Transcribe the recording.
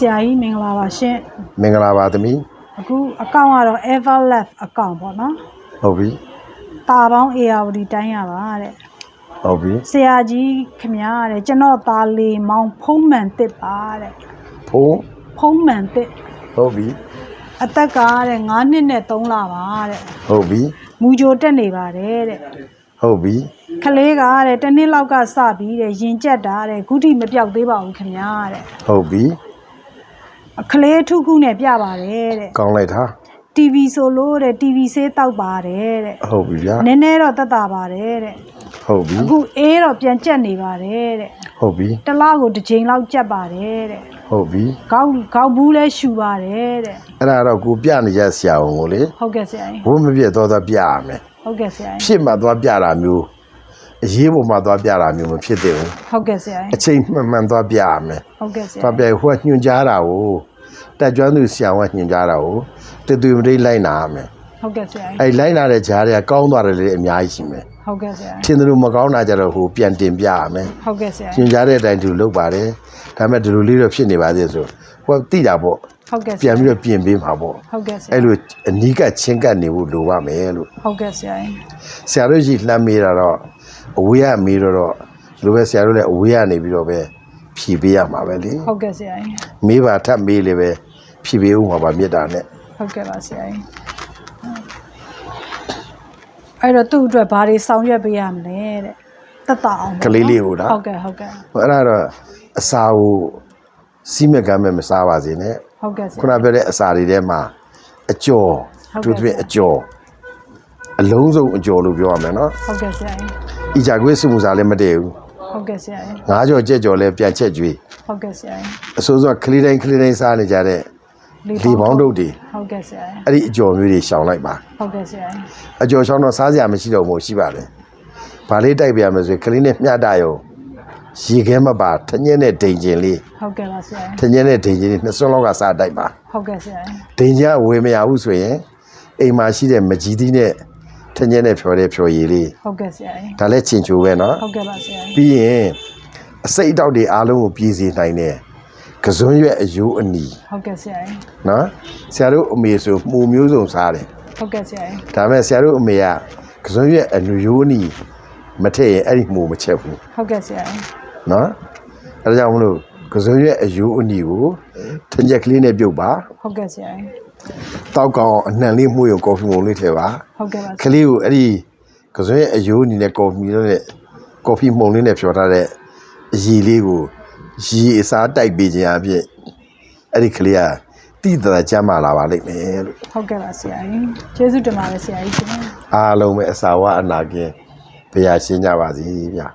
ဆရာကြီးမင်္ဂလာပါရှင်မင်္ဂလာပါသမီးအခုအကောင့်ကတော့ Everleft အကောင့်ပေါ့နော်ဟုတ်ပြီတာပေါင်း ARD တိုင်းရပါတဲ့ဟုတ်ပြီဆရာကြီးခင်ဗျားတဲ့ကျွန်တော်သားလေးမောင်ဖုံးမှန်တစ်ပါတဲ့ဖုံးဖုံးမှန်တစ်ဟုတ်ပြီအသက်ကတဲ့9နှစ်နဲ့3လပါတဲ့ဟုတ်ပြီမူကြိုတက်နေပါတယ်တဲ့ဟုတ်ပြီကလေးကတဲ့တစ်နှစ်လောက်ကစပြီးတဲ့ရင်ကျက်တာတဲ့ခုထိမပြောက်သေးပါဘူးခင်ဗျာတဲ့ဟုတ်ပြီ ကလေးထုခုနဲ့ပြပါတယ်တဲ့ကောင်းလိုက်တာ TV ဆိုလို့တဲ့ TV ဆေးတောက်ပါတယ်တဲ့ဟုတ်ပြီဗျာနည်းနည်းတော့တက်တာပါတယ်တဲ့ဟုတ်ပြီအခုအေးတော့ပြန်ကြက်နေပါတယ်တဲ့ဟုတ်ပြီတစ်လားကိုတစ်ချိန်လောက်ကြက်ပါတယ်တဲ့ဟုတ်ပြီခေါက်ခေါက်ဘူးလဲရှူပါတယ်တဲ့အဲ့ဒါတော့ကိုပြနေကြဆရာဝန်ကိုလေဟုတ်ကဲ့ဆရာကြီးဘိုးမပြတ်တော့တော့ပြရမယ်ဟုတ်ကဲ့ဆရာကြီးဖြစ်မှသွားပြတာမျိုးအရေးပေါ်မှသွားပြတာမျိုးမဖြစ်သင့်ဘူးဟုတ်ကဲ့ဆရာအကြီးချိန်မှန်မှန်သွားပြရမယ်ဟုတ်ကဲ့ဆရာသွားပြဟိုကညွှန်ကြားတာကို တက်ကျွမ်းသူဆရာဝန်ကညွှန်ကြားတာကိုတသွေမတိလိုက်နာရမယ်ဟုတ်ကဲ့ဆရာကြီးအဲ့လိုက်နာတဲ့ဂျားတွေကကောင်းသွားတယ်လေအများကြီးရှိမယ်ဟုတ်ကဲ့ဆရာထင်တယ်လို့မကောင်းတာကြတော့ဟိုပြန်တင်ပြရမယ်ဟုတ်ကဲ့ဆရာညွှန်ကြားတဲ့အတိုင်းသူလုပ်ပါတယ်ဒါပေမဲ့ဒီလိုလေးတော့ဖြစ်နေပါသေးဆိုဟိုကတိတာပေါ့ဟုတ်ကဲ့ဆပြန်ရာပြီးတော့ပြင်ပေးမှာပေါ့ဟုတ်ကဲ့ဆရာအဲ့လိုအနီးကပ်ချင်းကပ်နေဖို့လိုပါမယ်လို့ဟုတ်ကဲ့ဆရာကြီးဆရာတို့ကြီးလှမ်းမေးတာတော့အဝေးကမေးတော့တော့ဒီလိုပဲဆရာတို့လည်းအဝေးကနေပြီးတော့ပဲ ဖြီးပေးရမှာပဲလေဟုတ်ကဲ့ဆရာကြီးမေးပါထပ်မေးလေပဲဖြီးပေးဦးမှာပါမေတ္တာနဲ့ဟုတ်ကဲ့ပါဆရာကြီးအဲ့တော့သူ့အတွက်ဘာတွေဆောင်ရွက်ပေးရမလဲတဲ့တက်တာအောင်ပေါ့ကလေးလေးဟိုတာဟုတ်ကဲ့ဟုတ်ကဲ့ဟိုအဲ့ဒါတော့အစာကိုစီးမဲ့ကမ်းမဲ့မစားပါစေနဲ့ဟုတ်ကဲ့ဆရာခုနပြောတဲ့အစာတွေထဲမှာအကျော်ဟုတ်ကဲ့သူတို့အကျော်အလုံးစုံအကျော်လို့ပြောရမယ်နော်ဟုတ်ကဲ့ဆရာကြီးဤကြကွေးစမှုစားလည်းမတည့်ဘူး ဟုတ်ကဲ့ဆရာကြီးငါးကြော်ကြက်ကြော်လည်းပြန်ချက်ကျွေးဟုတ်ကဲ့ဆရာကြီးအစိုးစောကလေးတိုင်းကလေးတိုင်းစားနေကြတဲ့လေပေါင်းတုပ်တွေဟုတ်ကဲ့ဆရာကြီးအဲ့ဒီအကျော်မျိုးတွေရှောင်လိုက်ပါဟုတ်ကဲ့ဆရာကြီးအကျော်ရှောင်တော့စားစရာမရှိတော့ဘူးရှိပါတယ်ဗာလေးတိုက်ပြရမယ်ဆိုရင်ကလေးနဲ့မျှတရုံရေခဲမပါထညက်နဲ့ဒိန်ကျင်လေးဟုတ်ကဲ့ပါဆရာထညက်နဲ့ဒိန်ကျင်လေးနှစ်စွန်းလောက်ကစားတိုက်ပါဟုတ်ကဲ့ဆရာကြီးဒိန်ကျင်ကဝေမရဘူးဆိုရင်အိမ်မှာရှိတဲ့မကြီးသီးနဲ့ ထင်းချင်းနဲ့ဖြော်တဲ့ဖြော်ရည်လေးဟုတ်ကဲ့ဆရာကြီးဒါလည်းချင်ချိုပဲနော်ဟုတ်ကဲ့ပါဆရာကြီးပြီးရင်အစိတ်အတောက်တွေအားလုံးကိုပြည်စေနိုင်တယ်ကစွန်းရွက်အယိုးအနီဟုတ်ကဲ့ဆရာကြီးနော်ဆရာတို့အမေဆိုမှုမျိုးစုံစားတယ်ဟုတ်ကဲ့ဆရာကြီးဒါမဲ့ဆရာတို့အမေကကစွန်းရွက်အနူယိုးအနီမထည့်ရင်အဲ့ဒီမှုမချက်ဘူးဟုတ်ကဲ့ဆရာကြီးနော်အဲဒါကြောင့်မလို့ကစွန်းရွက်အယိုးအနီကိုထင်ချက်ကလေးနဲ့ပြုတ်ပါဟုတ်ကဲ့ဆရာကြီး တောက်ကောင်အနှံလေးမှုရုံကော်ဖီမုံလေးထည့်ပါဟုတ်ကဲ့ပါကလေးကိုအဲ့ဒီကစွန်းရွက်အယိုးအနီနဲ့ကော်ဖီနဲ့ကော်ဖီမှုံလေးနဲ့ဖြော်ထားတဲ့အရည်လေးကိုရီအစားတိုက်ပေးခြင်းအဖြစ်အဲ့ဒီကလေးကတိတရာကြမ်းမာလာပါလိမ့်မယ်လို့ဟုတ်ကဲ့ပါဆရာကြီးကျေးဇူးတင်ပါတယ်ဆရာကြီးရှင် အားလုံးပဲအစာဝအနာကင်းဘုရားရှင်းကြပါစေဗျာ